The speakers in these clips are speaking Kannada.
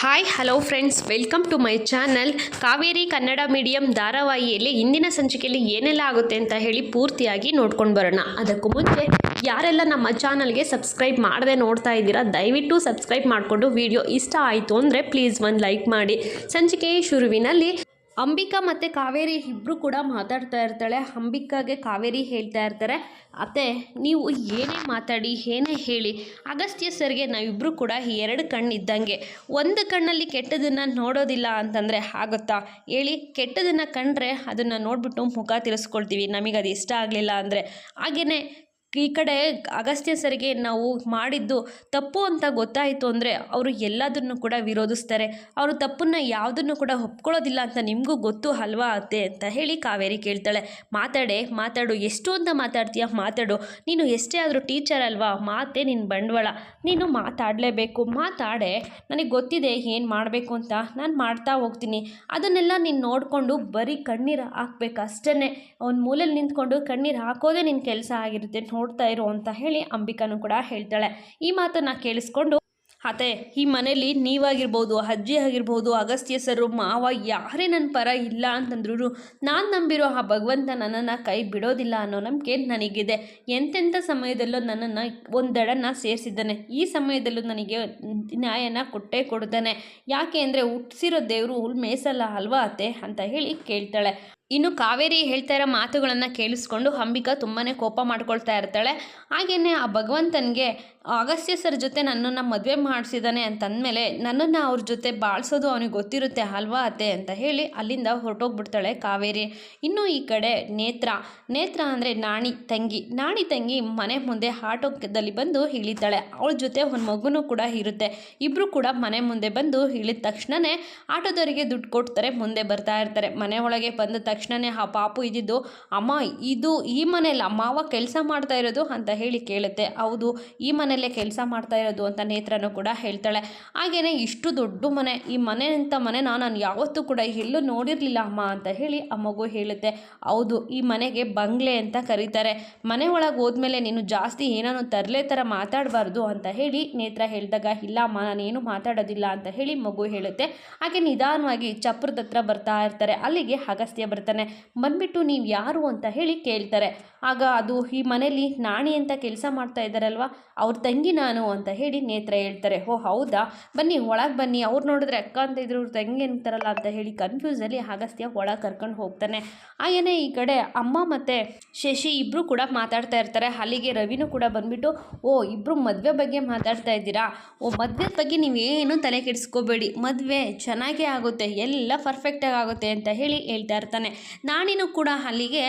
Hi hello friends welcome to my channel Kaveri Kannada medium ಧಾರಾವಾಹಿಯಲ್ಲಿ ಇಂದಿನ ಸಂಚಿಕೆಯಲ್ಲಿ ಏನೆಲ್ಲ ಆಗುತ್ತೆ ಅಂತ ಹೇಳಿ ಪೂರ್ತಿಯಾಗಿ ನೋಡ್ಕೊಂಡು ಬರೋಣ. ಅದಕ್ಕೂ ಮುಂಚೆ, ಯಾರೆಲ್ಲ ನಮ್ಮ ಚಾನಲ್ಗೆ ಸಬ್ಸ್ಕ್ರೈಬ್ ಮಾಡದೆ ನೋಡ್ತಾ ಇದ್ದೀರಾ, ದಯವಿಟ್ಟು ಸಬ್ಸ್ಕ್ರೈಬ್ ಮಾಡಿಕೊಂಡು ವಿಡಿಯೋ ಇಷ್ಟ ಆಯಿತು ಅಂದರೆ ಪ್ಲೀಸ್ ಒಂದು ಲೈಕ್ ಮಾಡಿ. ಸಂಚಿಕೆ ಶುರುವಿನಲ್ಲಿ ಅಂಬಿಕಾ ಮತ್ತು ಕಾವೇರಿ ಇಬ್ಬರು ಕೂಡ ಮಾತಾಡ್ತಾ ಇರ್ತಾಳೆ. ಅಂಬಿಕಾಗೆ ಕಾವೇರಿ ಹೇಳ್ತಾ ಇರ್ತಾರೆ, ಅತ್ತೆ, ನೀವು ಏನೇ ಮಾತಾಡಿ, ಏನೇ ಹೇಳಿ, ಅಗಸ್ತ್ಯ ಸರ್ಗೆ ನಾವಿಬ್ಬರು ಕೂಡ ಎರಡು ಕಣ್ಣು ಇದ್ದಂಗೆ ಒಂದು ಕಣ್ಣಲ್ಲಿ ಕೆಟ್ಟದನ್ನು ನೋಡೋದಿಲ್ಲ ಅಂತಂದರೆ ಆಗುತ್ತಾ? ಹೇಳಿ, ಕೆಟ್ಟದನ್ನು ಕಂಡ್ರೆ ಅದನ್ನು ನೋಡಿಬಿಟ್ಟು ಮುಖ ತಿರ್ಸ್ಕೊಳ್ತೀವಿ. ನಮಗೆ ಅದು ಇಷ್ಟ ಆಗಲಿಲ್ಲ ಅಂದರೆ. ಹಾಗೆಯೇ ಈ ಕಡೆ ಅಗಸ್ತ್ಯ ಸರಿಗೆ ನಾವು ಮಾಡಿದ್ದು ತಪ್ಪು ಅಂತ ಗೊತ್ತಾಯಿತು ಅಂದರೆ ಅವರು ಎಲ್ಲದನ್ನು ಕೂಡ ವಿರೋಧಿಸ್ತಾರೆ. ಅವರು ತಪ್ಪನ್ನು ಯಾವುದನ್ನು ಕೂಡ ಒಪ್ಕೊಳ್ಳೋದಿಲ್ಲ ಅಂತ ನಿಮಗೂ ಗೊತ್ತು ಅಲ್ವಾ ಅತ್ತೆ ಅಂತ ಹೇಳಿ ಕಾವೇರಿ ಕೇಳ್ತಾಳೆ. ಮಾತಾಡೆ, ಮಾತಾಡು, ಎಷ್ಟು ಅಂತ ಮಾತಾಡ್ತೀಯ? ಮಾತಾಡು. ನೀನು ಎಷ್ಟೇ ಆದರೂ ಟೀಚರ್ ಅಲ್ವಾ? ಮಾತೇ ನಿನ್ನ ಬಂಡವಾಳ. ನೀನು ಮಾತಾಡಲೇಬೇಕು. ಮಾತಾಡೆ, ನನಗೆ ಗೊತ್ತಿದೆ ಏನು ಮಾಡಬೇಕು ಅಂತ. ನಾನು ಮಾಡ್ತಾ ಹೋಗ್ತೀನಿ. ಅದನ್ನೆಲ್ಲ ನೀನು ನೋಡಿಕೊಂಡು ಬರೀ ಕಣ್ಣೀರು ಹಾಕ್ಬೇಕು ಅಷ್ಟೇ ಅವನ ಮೂಲೆಯಲ್ಲಿ ನಿಂತ್ಕೊಂಡು ಕಣ್ಣೀರು ಹಾಕೋದೇ ನಿನ್ನ ಕೆಲಸ ಆಗಿರುತ್ತೆ. ನೋಡ್ತಾ ಇರು ಅಂತ ಹೇಳಿ ಅಂಬಿಕಾನು ಕೂಡ ಹೇಳ್ತಾಳೆ. ಈ ಮಾತನ್ನು ಕೇಳಿಸ್ಕೊಂಡು, ಅತ್ತೆ, ಈ ಮನೆಯಲ್ಲಿ ನೀವಾಗಿರ್ಬೋದು, ಅಜ್ಜಿ ಆಗಿರ್ಬೋದು, ಅಗಸ್ತ್ಯ ಸರು, ಮಾವ ಯಾರೇ ನನ್ನ ಪರ ಇಲ್ಲ ಅಂತಂದ್ರೂ ನಾನು ನಂಬಿರೋ ಆ ಭಗವಂತ ನನ್ನನ್ನು ಕೈ ಬಿಡೋದಿಲ್ಲ ಅನ್ನೋ ನಂಬಿಕೆ ನನಗಿದೆ. ಎಂತೆಂಥ ಸಮಯದಲ್ಲೂ ನನ್ನನ್ನು ಒಂದೆಡನ್ನು ಸೇರಿಸಿದ್ದಾನೆ. ಈ ಸಮಯದಲ್ಲೂ ನನಗೆ ನ್ಯಾಯನ ಕೊಟ್ಟೇ ಕೊಡ್ತಾನೆ. ಯಾಕೆ ಅಂದರೆ ಹುಟ್ಟಿಸಿರೋ ದೇವರು ಮೇಸಲ್ಲ ಅಲ್ವಾ ಅತ್ತೆ? ಅಂತ ಹೇಳಿ ಕೇಳ್ತಾಳೆ. ಇನ್ನು ಕಾವೇರಿ ಹೇಳ್ತಾ ಇರೋ ಮಾತುಗಳನ್ನು ಕೇಳಿಸ್ಕೊಂಡು ಅಂಬಿಕಾ ತುಂಬಾ ಕೋಪ ಮಾಡ್ಕೊಳ್ತಾ ಇರ್ತಾಳೆ. ಹಾಗೆಯೇ ಆ ಭಗವಂತನಿಗೆ ಅಗಸ್ತ್ಯ ಸರ್ ಜೊತೆ ನನ್ನನ್ನು ಮದುವೆ ಮಾಡಿಸಿದ್ದಾನೆ ಅಂತಂದಮೇಲೆ ನನ್ನನ್ನು ಅವ್ರ ಜೊತೆ ಬಾಳಿಸೋದು ಅವನಿಗೆ ಗೊತ್ತಿರುತ್ತೆ ಅಲ್ವಾ ಅತ್ತೆ ಅಂತ ಹೇಳಿ ಅಲ್ಲಿಂದ ಹೊರಟೋಗ್ಬಿಡ್ತಾಳೆ ಕಾವೇರಿ. ಇನ್ನು ಈ ಕಡೆ ನೇತ್ರ ನೇತ್ರ ಅಂದರೆ ನಾಣಿ ತಂಗಿ. ನಾಣಿ ತಂಗಿ ಮನೆ ಮುಂದೆ ಆಟೋದಲ್ಲಿ ಬಂದು ಇಳಿತಾಳೆ. ಅವಳ ಜೊತೆ ಒಂದು ಮಗುನೂ ಕೂಡ ಇರುತ್ತೆ. ಇಬ್ಬರು ಕೂಡ ಮನೆ ಮುಂದೆ ಬಂದು ಇಳಿದ ತಕ್ಷಣವೇ ಆಟೋದವರಿಗೆ ದುಡ್ಡು ಕೊಡ್ತಾರೆ, ಮುಂದೆ ಬರ್ತಾ ಇರ್ತಾರೆ. ಮನೆ ಬಂದ ತಕ್ಷಣವೇ ಆ ಪಾಪು ಇದ್ದಿದ್ದು, ಅಮ್ಮ, ಇದು ಈ ಮನೇಲಿ ಮಾವ ಕೆಲಸ ಮಾಡ್ತಾ ಇರೋದು ಅಂತ ಹೇಳಿ ಕೇಳುತ್ತೆ. ಹೌದು, ಈ ಮನೆಯಲ್ಲೇ ಕೆಲಸ ಮಾಡ್ತಾ ಇರೋದು ಅಂತ ನೇತ್ರನೂ ಕೂಡ ಹೇಳ್ತಾಳೆ. ಹಾಗೆಯೇ ಇಷ್ಟು ದೊಡ್ಡ ಮನೆ, ಈ ಮನೆ ಅಂತ ಮನೆ ನಾನು ಯಾವತ್ತೂ ಕೂಡ ಎಲ್ಲೂ ನೋಡಿರಲಿಲ್ಲ, ಅಮ್ಮ ಅಂತ ಹೇಳಿ ಆ ಮಗು ಹೇಳುತ್ತೆ. ಹೌದು, ಈ ಮನೆಗೆ ಬಂಗ್ಲೆ ಅಂತ ಕರೀತಾರೆ. ಮನೆ ಒಳಗೆ ಹೋದ್ಮೇಲೆ ನೀನು ಜಾಸ್ತಿ ಏನಾನು ತರಲೆ ಥರ ಮಾತಾಡಬಾರ್ದು ಅಂತ ಹೇಳಿ ನೇತ್ರ ಹೇಳಿದಾಗ, ಇಲ್ಲ, ಅಮ್ಮ ನಾನೇನು ಮಾತಾಡೋದಿಲ್ಲ ಅಂತ ಹೇಳಿ ಮಗು ಹೇಳುತ್ತೆ. ಹಾಗೆ ನಿಧಾನವಾಗಿ ಚಪ್ರದ ಹತ್ರ ಬರ್ತಾ ಇರ್ತಾರೆ. ಅಲ್ಲಿಗೆ ಅಗಸ್ತ್ಯ ಬರ್ತಾನೆ ಬಂದ್ಬಿಟ್ಟು ನೀವು ಯಾರು ಅಂತ ಹೇಳಿ ಕೇಳ್ತಾರೆ. ಆಗ ಅದು ಈ ಮನೇಲಿ ನಾಣಿ ಅಂತ ಕೆಲಸ ಮಾಡ್ತಾ ಇದ್ದಾರಲ್ವ? ಅವ್ರ ತಂಗಿ ನಾನು ಅಂತ ಹೇಳಿ ನೇತ್ರ ಹೇಳ್ತಾರೆ. ಓ, ಹೌದಾ? ಬನ್ನಿ, ಒಳಗೆ ಬನ್ನಿ. ಅವ್ರು ನೋಡಿದ್ರೆ ಅಕ್ಕ ಅಂತ ಇದ್ರು ಅವ್ರ ತಂಗಿ ಅಂತಾರಲ್ಲ ಅಂತ ಹೇಳಿ ಕನ್ಫ್ಯೂಸಲ್ಲಿ ಆಗಸ್ತ್ಯ ಒಳಗೆ ಕರ್ಕೊಂಡು ಹೋಗ್ತಾನೆ. ಹಾಗೆಯೇ ಈ ಕಡೆ ಅಮ್ಮ ಮತ್ತು ಶಶಿ ಇಬ್ಬರು ಕೂಡ ಮಾತಾಡ್ತಾ ಇರ್ತಾರೆ. ಅಲ್ಲಿಗೆ ರವಿನೂ ಕೂಡ ಬಂದ್ಬಿಟ್ಟು, ಓ ಇಬ್ಬರು ಮದುವೆ ಬಗ್ಗೆ ಮಾತಾಡ್ತಾ ಇದ್ದೀರಾ? ಓ, ಮದುವೆ ಬಗ್ಗೆ ನೀವೇನು ತಲೆ ಕೆಡಿಸ್ಕೋಬೇಡಿ. ಮದುವೆ ಚೆನ್ನಾಗೇ ಆಗುತ್ತೆ. ಎಲ್ಲ ಪರ್ಫೆಕ್ಟಾಗಿ ಆಗುತ್ತೆ ಅಂತ ಹೇಳಿ ಹೇಳ್ತಾ ಇರ್ತಾನೆ. ನಾನಿನೂ ಕೂಡ ಅಲ್ಲಿಗೆ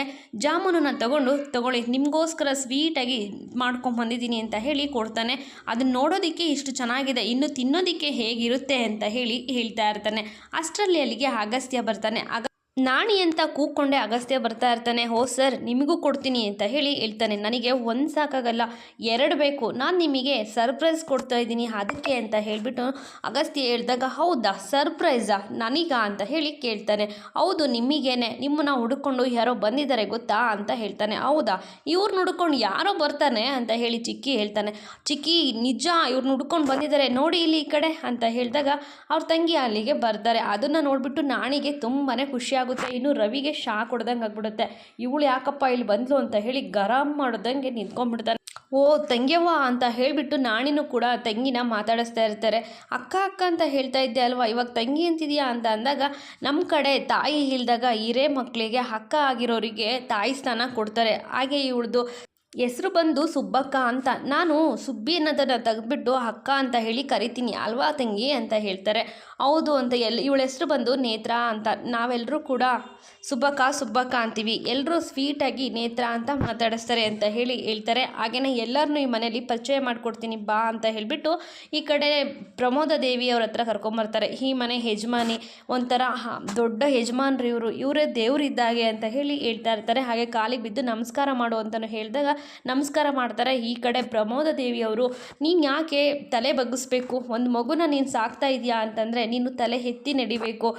ಜಾಮೂನನ್ನು ತಗೊಂಡು ತಗೊಳ್ಳಿ, ನಿಮಗೋಸ್ಕರ ಸ್ವೀಟಾಗಿ ಮಾಡ್ಕೊಂಬಂದಿದ್ದೀನಿ ಅಂತ ಹೇಳಿ ಕೊಡ್ತಾನೆ. ಅದನ್ನ ನೋಡೋದಕ್ಕೆ ಇಷ್ಟು ಚೆನ್ನಾಗಿದೆ, ಇನ್ನು ತಿನ್ನೋದಕ್ಕೆ ಹೇಗಿರುತ್ತೆ ಅಂತ ಹೇಳಿ ಹೇಳ್ತಾ ಇರ್ತಾನೆ. ಅಷ್ಟರಲ್ಲಿ ಅಲ್ಲಿಗೆ ಅಗಸ್ತ್ಯ ಬರ್ತಾನೆ. ಆಗ ನಾಣಿ ಅಂತ ಕೂಕ್ಕೊಂಡೆ ಅಗಸ್ತ್ಯ ಬರ್ತಾ ಇರ್ತಾನೆ. ಹೋ ಸರ್, ನಿಮಗೂ ಕೊಡ್ತೀನಿ ಅಂತ ಹೇಳಿ ಹೇಳ್ತಾನೆ. ನನಗೆ ಒಂದು ಸಾಕಾಗಲ್ಲ, ಎರಡು ಬೇಕು. ನಾನು ನಿಮಗೆ ಸರ್ಪ್ರೈಸ್ ಕೊಡ್ತಾ ಇದ್ದೀನಿ. ಅದಕ್ಕೆ ಅಂತ ಹೇಳಿಬಿಟ್ಟು ಅಗಸ್ತ್ಯ ಹೇಳಿದಾಗ, ಹೌದಾ, ಸರ್ಪ್ರೈಸಾ? ನನಗಾ ಅಂತ ಹೇಳಿ ಕೇಳ್ತಾನೆ. ಹೌದು, ನಿಮಗೇನೆ. ನಿಮ್ಮನ್ನ ಹುಡುಕೊಂಡು ಯಾರೋ ಬಂದಿದ್ದಾರೆ, ಗೊತ್ತಾ? ಅಂತ ಹೇಳ್ತಾನೆ. ಹೌದಾ? ಇವ್ರನ್ನ ಹುಡ್ಕೊಂಡು ಯಾರೋ ಬರ್ತಾನೆ ಅಂತ ಹೇಳಿ ಚಿಕ್ಕಿ ಹೇಳ್ತಾನೆ. ಚಿಕ್ಕಿ, ನಿಜ ಇವ್ರನ್ನ ಹುಡ್ಕೊಂಡು ಬಂದಿದ್ದಾರೆ. ನೋಡಿ ಇಲ್ಲಿ ಈ ಕಡೆ ಅಂತ ಹೇಳಿದಾಗ, ಅವ್ರ ತಂಗಿ ಅಲ್ಲಿಗೆ ಬರ್ತಾರೆ. ಅದನ್ನು ನೋಡಿಬಿಟ್ಟು ನಾಣಿಗೆ ತುಂಬಾ ಖುಷಿ ಆಗುತ್ತೆ ಇನ್ನು ರವಿಗೆ ಶಾಕ್ ಹೊಡೆದಂಗೆ ಆಗ್ಬಿಡುತ್ತೆ. ಇವಳು ಯಾಕಪ್ಪ ಇಲ್ಲಿ ಬಂದ್ಲು ಅಂತ ಹೇಳಿ ಗರಂ ಮಾಡ್ದಂಗೆ ನಿಂತ್ಕೊಂಡ್ಬಿಡ್ತಾನೆ ಓ, ತಂಗ್ಯವ್ವ ಅಂತ ಹೇಳಿಬಿಟ್ಟು ನಾಣಿನೂ ಕೂಡ ತಂಗಿನ ಮಾತಾಡಿಸ್ತಾ ಇರ್ತಾರೆ. ಅಕ್ಕ ಅಕ್ಕ ಅಂತ ಹೇಳ್ತಾ ಇದ್ದೆ ಅಲ್ವಾ? ಇವಾಗ ತಂಗಿ ಅಂತಿದೆಯಾ ಅಂತ ಅಂದಾಗ, ನಮ್ಮ ಕಡೆ ತಾಯಿ ಇಲ್ದಾಗ ಹಿರೇ ಮಕ್ಕಳಿಗೆ ಅಕ್ಕ ಆಗಿರೋರಿಗೆ ತಾಯಿ ಸ್ಥಾನ ಕೊಡ್ತಾರೆ. ಹಾಗೆ ಇವಳ್ದು ಹೆಸರು ಬಂದು ಸುಬ್ಬಕ್ಕ ಅಂತ. ನಾನು ಸುಬ್ಬಿ ಅನ್ನೋದನ್ನು ತೆಗೆದ್ಬಿಟ್ಟು ಅಕ್ಕ ಅಂತ ಹೇಳಿ ಕರಿತೀನಿ, ಅಲ್ವಾ ತಂಗಿ ಅಂತ ಹೇಳ್ತಾರೆ. ಹೌದು ಅಂತ ಎಲ್ಲಿ ಇವಳ ಹೆಸರು ಬಂದು ನೇತ್ರ ಅಂತ. ನಾವೆಲ್ಲರೂ ಕೂಡ ಸುಬ್ಬಕ್ಕ ಸುಬ್ಬಕ್ಕ ಅಂತೀವಿ. ಎಲ್ಲರೂ ಸ್ವೀಟಾಗಿ ನೇತ್ರ ಅಂತ ಮಾತಾಡಿಸ್ತಾರೆ ಅಂತ ಹೇಳಿ ಹೇಳ್ತಾರೆ. ಹಾಗೆಯೇ ಎಲ್ಲರನ್ನೂ ಈ ಮನೇಲಿ ಪರಿಚಯ ಮಾಡಿಕೊಡ್ತೀನಿ ಬಾ ಅಂತ ಹೇಳಿಬಿಟ್ಟು ಈ ಕಡೆ ಪ್ರಮೋದ ದೇವಿ ಅವ್ರ ಹತ್ರ ಕರ್ಕೊಂಬರ್ತಾರೆ. ಈ ಮನೆ ಯಜಮಾನಿ ಒಂಥರ ದೊಡ್ಡ ಯಜಮಾನ್ರು ಇವರು. ಇವರೇ ದೇವರಿದ್ದಾಗೆ ಅಂತ ಹೇಳಿ ಹೇಳ್ತಾ ಇರ್ತಾರೆ. ಹಾಗೆ ಕಾಲಿಗೆ ಬಿದ್ದು ನಮಸ್ಕಾರ ಮಾಡು ಅಂತಲೂ ಹೇಳಿದಾಗ ನಮಸ್ಕಾರ ಮಾಡ್ತಾರೆ. ಈ ಕಡೆ ಪ್ರಮೋದ ದೇವಿಯವರು ನೀನು ಯಾಕೆ ತಲೆ ಬಗ್ಗಿಸ್ಬೇಕು? ಒಂದು ಮಗುನ ನೀನು ಸಾಕ್ತಾ ಇದೆಯಾ? ಅಂತಂದರೆ, ನೀನು ತಲೆ ಎತ್ತಿ ನಡಿಬೇಕು.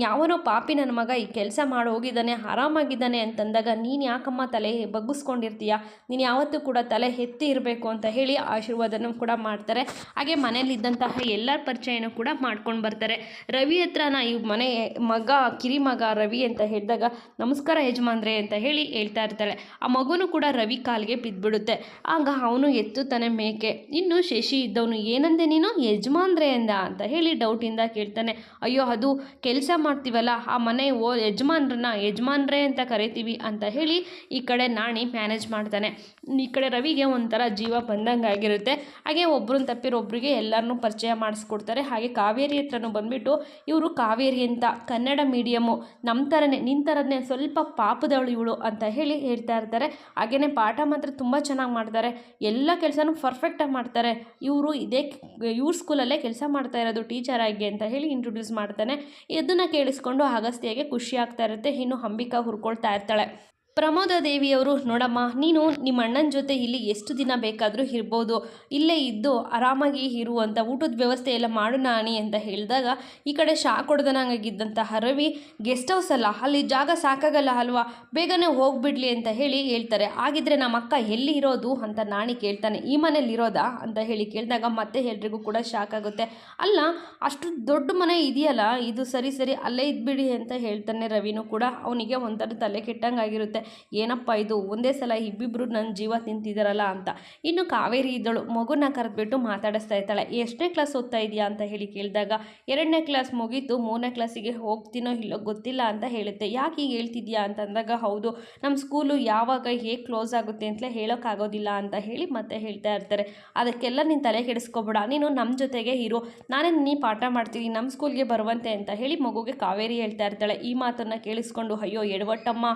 ಯಾವನೋ ಪಾಪಿ ನನ್ನ ಮಗ ಈ ಕೆಲಸ ಮಾಡಿ ಹೋಗಿದ್ದಾನೆ, ಆರಾಮಾಗಿದ್ದಾನೆ ಅಂತಂದಾಗ ನೀನು ಯಾಕಮ್ಮ ತಲೆ ಬಗ್ಗಿಸ್ಕೊಂಡಿರ್ತೀಯ? ನೀನು ಯಾವತ್ತೂ ಕೂಡ ತಲೆ ಎತ್ತಿ ಇರಬೇಕು ಅಂತ ಹೇಳಿ ಆಶೀರ್ವಾದನೂ ಕೂಡ ಮಾಡ್ತಾರೆ. ಹಾಗೆ ಮನೇಲಿದ್ದಂತಹ ಎಲ್ಲ ಪರಿಚಯನೂ ಕೂಡ ಮಾಡ್ಕೊಂಡು ಬರ್ತಾರೆ. ರವಿ ಹತ್ರ ನಾ ಈ ಮನೆ ಮಗ ಕಿರಿ ಮಗ ರವಿ ಅಂತ ಹೇಳಿದಾಗ, ನಮಸ್ಕಾರ ಯಜಮಾನ್ರೆ ಅಂತ ಹೇಳಿ ಹೇಳ್ತಾ ಇರ್ತಾಳೆ. ಆ ಮಗುನೂ ಕೂಡ ರವಿ ಕಾಲಿಗೆ ಬಿದ್ದುಬಿಡುತ್ತೆ ಆಗ ಅವನು ಎತ್ತುತ್ತಾನೆ ಮೇಕೆ, ಇನ್ನು ಶಶಿ ಇದ್ದವನು ಏನಂದೆ ನೀನು? ಯಜಮಾನ್ರೆ ಅಂದ ಅಂತ ಹೇಳಿ ಡೌಟಿಂದ ಕೇಳ್ತಾನೆ. ಅಯ್ಯೋ, ಅದು ಕೆಲಸ ಮಾಡ್ತೀವಲ್ಲ, ಆ ಮನೆ ಓ ಯಜಮಾನ್ರನ್ನ ಯಜಮಾನ್ರೇ ಅಂತ ಕರಿತೀವಿ ಅಂತ ಹೇಳಿ ಈ ಕಡೆ ನಾಣಿ ಮ್ಯಾನೇಜ್ ಮಾಡ್ತಾನೆ. ಈ ಕಡೆ ರವಿಗೆ ಒಂಥರ ಜೀವ ಬಂದಂಗೆ ಆಗಿರುತ್ತೆ. ಹಾಗೆ ಒಬ್ರನ್ನ ತಪ್ಪಿರೊಬ್ಬರಿಗೆ ಎಲ್ಲರನ್ನೂ ಪರಿಚಯ ಮಾಡಿಸ್ಕೊಡ್ತಾರೆ. ಹಾಗೆ ಕಾವೇರಿ ಹತ್ರನೂ ಬಂದುಬಿಟ್ಟು ಇವರು ಕಾವೇರಿ ಅಂತ, ಕನ್ನಡ ಮೀಡಿಯಮ್ಮು ನಮ್ಮ ಥರನೇ ನಿನ್ನ ಥರನೇ ಸ್ವಲ್ಪ ಪಾಪದವಳು ಇವಳು ಅಂತ ಹೇಳಿ ಹೇಳ್ತಾ ಇರ್ತಾರೆ. ಹಾಗೆಯೇ ಪಾಠ ಮಾತ್ರ ತುಂಬ ಚೆನ್ನಾಗಿ ಮಾಡ್ತಾರೆ. ಎಲ್ಲ ಕೆಲಸನೂ ಪರ್ಫೆಕ್ಟಾಗಿ ಮಾಡ್ತಾರೆ. ಇವರು ಇದೇ ಇವ್ರ ಸ್ಕೂಲಲ್ಲೇ ಕೆಲಸ ಮಾಡ್ತಾ ಇರೋದು ಟೀಚರ್ ಆಗಿ ಅಂತ ಹೇಳಿ ಇಂಟ್ರೊಡ್ಯೂಸ್ ಮಾಡ್ತಾನೆ. ಇದನ್ನು ಕೇಳಿಸ್ಕೊಂಡು ಅಗಸ್ತ್ಯಗೆ ಖುಷಿ ಆಗ್ತಾ ಇರುತ್ತೆ ಇನ್ನು ಅಂಬಿಕಾ ಹುರ್ಕೊಳ್ತಾ ಇರ್ತಾಳೆ. ಪ್ರಮೋದ ದೇವಿಯವರು, ನೋಡಮ್ಮ, ನೀನು ನಿಮ್ಮ ಅಣ್ಣನ ಜೊತೆ ಇಲ್ಲಿ ಎಷ್ಟು ದಿನ ಬೇಕಾದರೂ ಇರ್ಬೋದು. ಇಲ್ಲೇ ಇದ್ದು ಆರಾಮಾಗಿ ಇರುವಂಥ ಊಟದ ವ್ಯವಸ್ಥೆ ಎಲ್ಲ ಮಾಡು ನಾನಿ ಅಂತ ಹೇಳಿದಾಗ ಈ ಕಡೆ ಶಾಕ್ ಹೊಡೆದನಂಗಾಗಿದ್ದಂತಹ ರವಿ ಗೆಸ್ಟ್ ಹೌಸ್ ಅಲ್ಲ, ಅಲ್ಲಿ ಜಾಗ ಸಾಕಾಗಲ್ಲ ಅಲ್ವಾ? ಬೇಗನೆ ಹೋಗ್ಬಿಡ್ಲಿ ಅಂತ ಹೇಳಿ ಹೇಳ್ತಾರೆ. ಆಗಿದ್ರೆ ನಮ್ಮ ಅಕ್ಕ ಎಲ್ಲಿ ಇರೋದು ಅಂತ ನಾಣಿ ಕೇಳ್ತಾನೆ. ಈ ಮನೇಲಿ ಇರೋದಾ? ಅಂತ ಹೇಳಿ ಕೇಳಿದಾಗ ಮತ್ತೆ ಎಲ್ರಿಗೂ ಕೂಡ ಶಾಕ್ ಆಗುತ್ತೆ. ಅಲ್ಲ, ಅಷ್ಟು ದೊಡ್ಡ ಮನೆ ಇದೆಯಲ್ಲ, ಇದು ಸರಿ ಸರಿ ಅಲ್ಲೇ ಇದ್ಬಿಡಿ ಅಂತ ಹೇಳ್ತಾನೆ ರವಿನೂ ಕೂಡ. ಅವನಿಗೆ ಒಂಥರ ತಲೆ ಕೆಟ್ಟಂಗಾಗಿರುತ್ತೆ. ಏನಪ್ಪ ಇದು? ಒಂದೇ ಸಲ ಇಬ್ಬಿಬ್ಬರು ನನ್ನ ಜೀವ ತಿಂತಿದ್ದಾರಲ್ಲ ಅಂತ. ಇನ್ನು ಕಾವೇರಿ ಇದ್ದಳು, ಮಗುನ ಕರೆದ್ಬಿಟ್ಟು ಮಾತಾಡಿಸ್ತಾ ಇರ್ತಾಳೆ. ಎಷ್ಟನೇ ಕ್ಲಾಸ್ ಓದ್ತಾ ಇದೆಯಾ ಅಂತ ಹೇಳಿ ಕೇಳಿದಾಗ, ಎರಡನೇ ಕ್ಲಾಸ್ ಮುಗೀತು, ಮೂರನೇ ಕ್ಲಾಸಿಗೆ ಹೋಗ್ತೀನೋ ಇಲ್ಲೋ ಗೊತ್ತಿಲ್ಲ ಅಂತ ಹೇಳುತ್ತೆ. ಯಾಕೆ ಹೀಗೆ ಹೇಳ್ತಿದ್ಯಾ ಅಂತಂದಾಗ ಹೌದು ನಮ್ಮ ಸ್ಕೂಲು ಯಾವಾಗ ಹೇಗೆ ಕ್ಲೋಸ್ ಆಗುತ್ತೆ ಅಂತಲೇ ಹೇಳೋಕ್ಕಾಗೋದಿಲ್ಲ ಅಂತ ಹೇಳಿ ಮತ್ತೆ ಹೇಳ್ತಾ ಇರ್ತಾರೆ. ಅದಕ್ಕೆಲ್ಲ ನೀನು ತಲೆ ಕೆಡಿಸ್ಕೊಬೇಡ, ನೀನು ನಮ್ಮ ಜೊತೆಗೆ ಇರು. ನಾನೇ ನೀ ಪಾಠ ಮಾಡ್ತೀನಿ ನಮ್ಮ ಸ್ಕೂಲ್ಗೆ ಬರುವಂತೆ ಅಂತ ಹೇಳಿ ಮಗುಗೆ ಕಾವೇರಿ ಹೇಳ್ತಾ ಇರ್ತಾಳೆ. ಈ ಮಾತನ್ನು ಕೇಳಿಸ್ಕೊಂಡು, ಅಯ್ಯೋ ಎಡವಟ್ಟಮ್ಮ,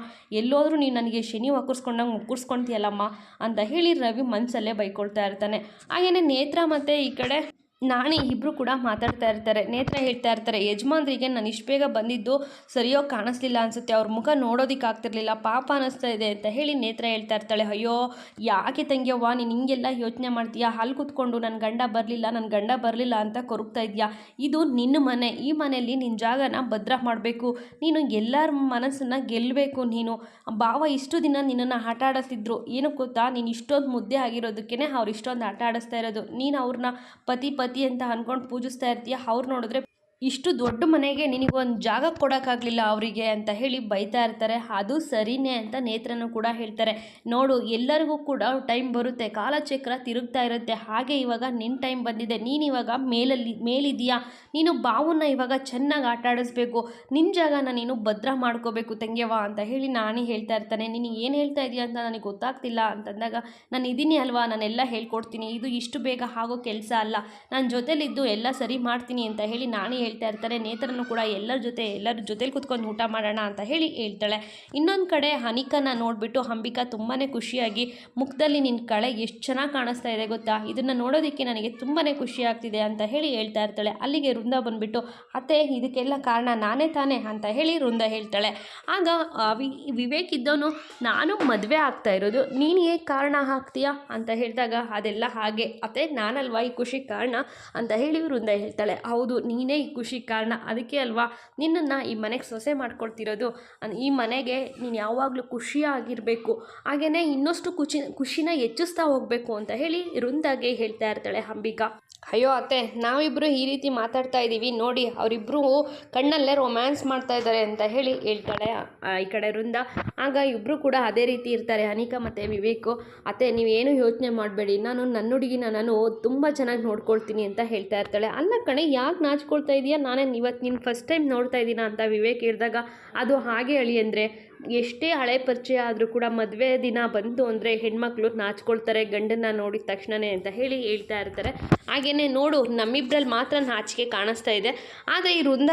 ಎಲ್ಲೋದ್ರೂ ನೀನು ನನಗೆ ಶನಿ ಒಕ್ಕರ್ಸ್ಕೊಂಡಂಗೆ ಒಕ್ಕರ್ಸ್ಕೊಂತೀಯಲ್ಲಮ್ಮ ಅಂತ ಹೇಳಿ ರವಿ ಮನಸ್ಸಲ್ಲೇ ಬೈಕೊಳ್ತಾ ಇರ್ತಾನೆ. ಹಾಗೆಯೇ ನೇತ್ರ ಮತ್ತು ಈ ಕಡೆ ನಾಣಿ ಇಬ್ಬರು ಕೂಡ ಮಾತಾಡ್ತಾ ಇರ್ತಾರೆ, ನೇತ್ರ ಹೇಳ್ತಾ ಇರ್ತಾರೆ, ಯಜಮಾನ್ರಿಗೆ ನಾನು ಇಷ್ಟು ಬೇಗ ಬಂದಿದ್ದು ಸರಿಯೋ ಕಾಣಿಸ್ಲಿಲ್ಲ ಅನಿಸುತ್ತೆ, ಅವ್ರ ಮುಖ ನೋಡೋದಕ್ಕೆ ಆಗ್ತಿರ್ಲಿಲ್ಲ, ಪಾಪ ಅನ್ನಿಸ್ತಾ ಇದೆ ಅಂತ ಹೇಳಿ ನೇತ್ರ ಹೇಳ್ತಾ ಇರ್ತಾಳೆ, ಅಯ್ಯೋ, ಯಾಕೆ ತಂಗಿಯವ್ವ ನೀನು ಹಿಂಗೆಲ್ಲ ಯೋಚನೆ ಮಾಡ್ತೀಯಾ? ಹಾಲು ಕೂತ್ಕೊಂಡು ನನ್ನ ಗಂಡ ಬರಲಿಲ್ಲ ನನ್ನ ಗಂಡ ಬರಲಿಲ್ಲ ಅಂತ ಕೊರಗ್ತಾ ಇದೆಯಾ? ಇದು ನಿನ್ನ ಮನೆ, ಈ ಮನೆಯಲ್ಲಿ ನಿನ್ನ ಜಾಗನ ಭದ್ರ ಮಾಡಬೇಕು, ನೀನು ಎಲ್ಲರ ಮನಸ್ಸನ್ನು ಗೆಲ್ಲಬೇಕು ನೀನು. ಭಾವ ಇಷ್ಟು ದಿನ ನಿನ್ನನ್ನು ಆಟ ಆಡಿಸ್ತಿದ್ರು ಏನು ಗೊತ್ತಾ? ನೀನು ಇಷ್ಟೊಂದು ಮುದ್ದೆ ಆಗಿರೋದಕ್ಕೇ ಅವ್ರು ಇಷ್ಟೊಂದು ಆಟ ಆಡಿಸ್ತಾ ಇರೋದು. ನೀನು ಅವ್ರನ್ನ ಪತಿ ಪತಿ ಅಂತ ಅನ್ಕೊಂಡು ಪೂಜಿಸ್ತಾ ಇರ್ತೀಯ ಅವ್ರು ನೋಡಿದ್ರೆ ಇಷ್ಟು ದೊಡ್ಡ ಮನೆಗೆ ನಿನಗೊಂದು ಜಾಗ ಕೊಡೋಕ್ಕಾಗಲಿಲ್ಲ ಅವರಿಗೆ ಅಂತ ಹೇಳಿ ಬೈತಾ ಇರ್ತಾರೆ. ಅದು ಸರಿನೇ ಅಂತ ನೇತ್ರನೂ ಕೂಡ ಹೇಳ್ತಾರೆ. ನೋಡು, ಎಲ್ಲರಿಗೂ ಕೂಡ ಟೈಮ್ ಬರುತ್ತೆ. ಕಾಲಚಕ್ರ ತಿರುಗ್ತಾ ಇರುತ್ತೆ. ಹಾಗೆ ಇವಾಗ ನಿನ್ನ ಟೈಮ್ ಬಂದಿದೆ. ನೀನು ಇವಾಗ ಮೇಲಲ್ಲಿ ಮೇಲಿದೆಯಾ ನೀನು ಬಾವುನ ಇವಾಗ ಚೆನ್ನಾಗಿ ಆಟ ಆಡಿಸ್ಬೇಕು. ನಿನ್ನ ಜಾಗನ ನೀನು ಭದ್ರ ಮಾಡ್ಕೋಬೇಕು ತಂಗ್ಯವ ಅಂತ ಹೇಳಿ ನಾನೇ ಹೇಳ್ತಾ ಇರ್ತಾನೆ. ನೀನು ಏನು ಹೇಳ್ತಾ ಇದೀಯ ಅಂತ ನನಗೆ ಗೊತ್ತಾಗ್ತಿಲ್ಲ ಅಂತಂದಾಗ, ನಾನು ಇದ್ದೀನಿ ಅಲ್ವಾ? ನಾನೆಲ್ಲ ಹೇಳ್ಕೊಡ್ತೀನಿ. ಇದು ಇಷ್ಟು ಬೇಗ ಆಗೋ ಕೆಲಸ ಅಲ್ಲ. ನನ್ನ ಜೊತೆಲಿದ್ದು ಎಲ್ಲ ಸರಿ ಮಾಡ್ತೀನಿ ಅಂತ ಹೇಳಿ ನಾನೇ ಹೇಳ್ತಾ ಇರ್ತಾರೆ, ನೇತ್ರನು ಕೂಡ ಎಲ್ಲರ ಜೊತೆ, ಎಲ್ಲರ ಜೊತೆಲಿ ಕುತ್ಕೊಂಡು ಊಟ ಮಾಡೋಣ ಅಂತ ಹೇಳಿ ಹೇಳ್ತಾಳೆ. ಇನ್ನೊಂದು ಕಡೆ ಹನಿಕನ ನೋಡಿಬಿಟ್ಟು ಅಂಬಿಕಾ ತುಂಬಾ ಖುಷಿಯಾಗಿ ಮುಖದಲ್ಲಿ ನಿನ್ನ ಕಳೆ ಎಷ್ಟು ಚೆನ್ನಾಗಿ ಕಾಣಿಸ್ತಾ ಇದೆ ಗೊತ್ತಾ? ಇದನ್ನು ನೋಡೋದಕ್ಕೆ ನನಗೆ ತುಂಬಾ ಖುಷಿ ಆಗ್ತಿದೆ ಅಂತ ಹೇಳಿ ಹೇಳ್ತಾ ಇರ್ತಾಳೆ. ಅಲ್ಲಿಗೆ ವೃಂದ ಬಂದುಬಿಟ್ಟು, ಅತ್ತೆ, ಇದಕ್ಕೆಲ್ಲ ಕಾರಣ ನಾನೇ ತಾನೇ? ಅಂತ ಹೇಳಿ ವೃಂದ ಹೇಳ್ತಾಳೆ. ಆಗ ವಿವೇಕ್ ಇದ್ದವನು, ನಾನು ಮದುವೆ ಆಗ್ತಾ ಇರೋದು, ನೀನು ಏಕೆ ಕಾರಣ ಆಗ್ತೀಯಾ? ಅಂತ ಹೇಳಿದಾಗ, ಅದೆಲ್ಲ ಹಾಗೆ. ಅತ್ತೆ, ನಾನಲ್ವಾ ಈ ಖುಷಿ ಕಾರಣ? ಅಂತ ಹೇಳಿ ವೃಂದ ಹೇಳ್ತಾಳೆ. ಹೌದು, ನೀನೇ ಖುಷಿ ಕಾರಣ ಅದಕ್ಕೆ ಅಲ್ವಾ? ನಿನ್ನನ್ನು ಈ ಮನೆಗೆ ಸೊಸೆ ಮಾಡ್ಕೊಳ್ತಿರೋದು. ಈ ಮನೆಗೆ ನೀನು ಯಾವಾಗಲೂ ಖುಷಿಯಾಗಿರಬೇಕು. ಹಾಗೆಯೇ ಇನ್ನಷ್ಟು ಖುಷಿ ಖುಷಿನ ಹೆಚ್ಚಿಸ್ತಾ ಹೋಗಬೇಕು ಅಂತ ಹೇಳಿ ವೃಂದಾಗೆ ಹೇಳ್ತಾ ಇರ್ತಾಳೆ ಅಂಬಿಕಾ. ಅಯ್ಯೋ ಅತ್ತೆ ನಾವಿಬ್ಬರು ಈ ರೀತಿ ಮಾತಾಡ್ತಾ ಇದ್ದೀವಿ ನೋಡಿ ಅವರಿಬ್ಬರು ಕಣ್ಣಲ್ಲೇ ರೊಮ್ಯಾನ್ಸ್ ಮಾಡ್ತಾ ಇದ್ದಾರೆ ಅಂತ ಹೇಳಿ ಹೇಳ್ತಾಳೆ ಈ ಕಡೆ ವೃಂದ. ಆಗ ಇಬ್ಬರು ಕೂಡ ಅದೇ ರೀತಿ ಇರ್ತಾರೆ, ಅನಿಕಾ ಮತ್ತು ವಿವೇಕು. ಅತ್ತೆ, ನೀವೇನು ಯೋಚನೆ ಮಾಡಬೇಡಿ. ನಾನು ನನ್ನ ಹುಡುಗಿನ ನಾನು ತುಂಬ ಚೆನ್ನಾಗಿ ನೋಡ್ಕೊಳ್ತೀನಿ ಅಂತ ಹೇಳ್ತಾ ಇರ್ತಾಳೆ. ಅಲ್ಲ ಕಣೆ, ಯಾಕೆ ನಾಚ್ಕೊಳ್ತಾ ಇದೀಯಾ? ನಾನೇ ಇವತ್ತು ನೀನು ಫಸ್ಟ್ ಟೈಮ್ ನೋಡ್ತಾ ಇದ್ದೀನ ಅಂತ ವಿವೇಕ್ ಹೇಳಿದಾಗ, ಅದು ಹಾಗೆ ಹೇಳಿ ಅಂದರೆ ಎಷ್ಟೇ ಹಳೆ ಪರಿಚಯ ಆದರೂ ಕೂಡ ಮದುವೆ ದಿನ ಬಂತು ಅಂದರೆ ಹೆಣ್ಮಕ್ಳು ನಾಚ್ಕೊಳ್ತಾರೆ, ಗಂಡನ್ನ ನೋಡಿದ ತಕ್ಷಣವೇ ಅಂತ ಹೇಳಿ ಹೇಳ್ತಾ ಇರ್ತಾರೆ. ಹಾಗೆಯೇ ನೋಡು, ನಮ್ಮಿಬ್ರಲ್ಲಿ ಮಾತ್ರ ನಾಚಿಕೆ ಕಾಣಿಸ್ತಾ ಇದೆ. ಆದರೆ ಈ ವೃಂದ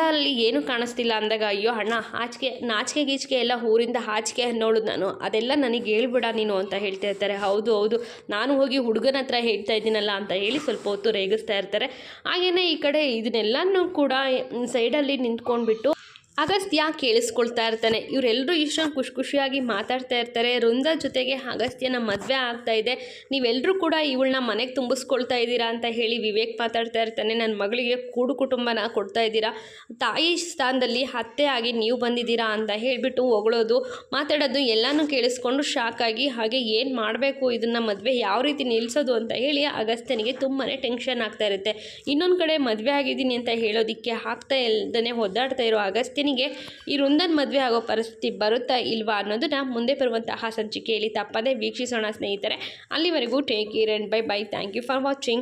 ಏನು ಕಾಣಿಸ್ತಿಲ್ಲ ಅಂದಾಗ, ಅಯ್ಯೋ ಅಣ್ಣ, ಆಚಿಕೆ, ನಾಚಿಕೆ ಗೀಚಿಕೆ ಎಲ್ಲ ಊರಿಂದ ಆಚಿಕೆ ಅನ್ನೋಳು ನಾನು. ಅದೆಲ್ಲ ನನಗೆ ಹೇಳ್ಬಿಡ ನೀನು ಅಂತ ಹೇಳ್ತಾ ಇರ್ತಾರೆ. ಹೌದು ಹೌದು, ನಾನು ಹೋಗಿ ಹುಡುಗನ ಹತ್ರ ಹೇಳ್ತಾ ಇದ್ದೀನಲ್ಲ ಅಂತ ಹೇಳಿ ಸ್ವಲ್ಪ ಹೊತ್ತು ರೇಗಿಸ್ತಾ ಇರ್ತಾರೆ. ಹಾಗೆಯೇ ಈ ಕಡೆ ಇದನ್ನೆಲ್ಲನೂ ಕೂಡ ಸೈಡಲ್ಲಿ ನಿಂತ್ಕೊಂಡ್ಬಿಟ್ಟು ಅಗಸ್ತ್ಯ ಕೇಳಿಸ್ಕೊಳ್ತಾ ಇರ್ತಾನೆ? ಇವರೆಲ್ಲರೂ ಇಷ್ಟೊಂದು ಖುಷಿ ಖುಷಿಯಾಗಿ ಮಾತಾಡ್ತಾ ಇರ್ತಾರೆ. ವೃಂದ ಜೊತೆಗೆ ಅಗಸ್ತ್ಯನ ಮದುವೆ ಆಗ್ತಾ ಇದೆ. ನೀವೆಲ್ಲರೂ ಕೂಡ ಇವಳನ್ನ ಮನೆಗೆ ತುಂಬಿಸ್ಕೊಳ್ತಾ ಇದ್ದೀರಾ ಅಂತ ಹೇಳಿ ವಿವೇಕ್ ಮಾತಾಡ್ತಾ ಇರ್ತಾನೆ. ನನ್ನ ಮಗಳಿಗೆ ಕೂಡು ಕುಟುಂಬನ ಕೊಡ್ತಾ ಇದ್ದೀರಾ? ತಾಯಿ ಸ್ಥಾನದಲ್ಲಿ ಅತ್ತೆ ಆಗಿ ನೀವು ಬಂದಿದ್ದೀರಾ ಅಂತ ಹೇಳಿಬಿಟ್ಟು ಹೊಗಳೋದು, ಮಾತಾಡೋದು ಎಲ್ಲನೂ ಕೇಳಿಸ್ಕೊಂಡು ಶಾಕಾಗಿ ಹಾಗೆ ಏನು ಮಾಡಬೇಕು? ಇದನ್ನು ಮದುವೆ ಯಾವ ರೀತಿ ನಿಲ್ಲಿಸೋದು ಅಂತ ಹೇಳಿ ಅಗಸ್ತ್ಯನಿಗೆ ತುಂಬಾ ಟೆನ್ಷನ್ ಆಗ್ತಾ ಇರುತ್ತೆ. ಇನ್ನೊಂದು ಕಡೆ ಮದುವೆ ಆಗಿದ್ದೀನಿ ಅಂತ ಹೇಳೋದಕ್ಕೆ ಆಗ್ತಾ ಇಲ್ದೇ ಒದ್ದಾಡ್ತಾ ಇರೋ ಅಗಸ್ತ್ಯನಿಗೆ ಈ ವೃಂದನ್ ಮದುವೆ ಆಗೋ ಪರಿಸ್ಥಿತಿ ಬರುತ್ತಾ ಇಲ್ವಾ ಅನ್ನೋದನ್ನ ಮುಂದೆ ಬರುವಂತಹ ಸಂಚಿಕೆಯಲ್ಲಿ ತಪ್ಪದೇ ವೀಕ್ಷಿಸೋಣ ಸ್ನೇಹಿತರೆ. ಅಲ್ಲಿವರೆಗೂ take care and bye bye thank you for watching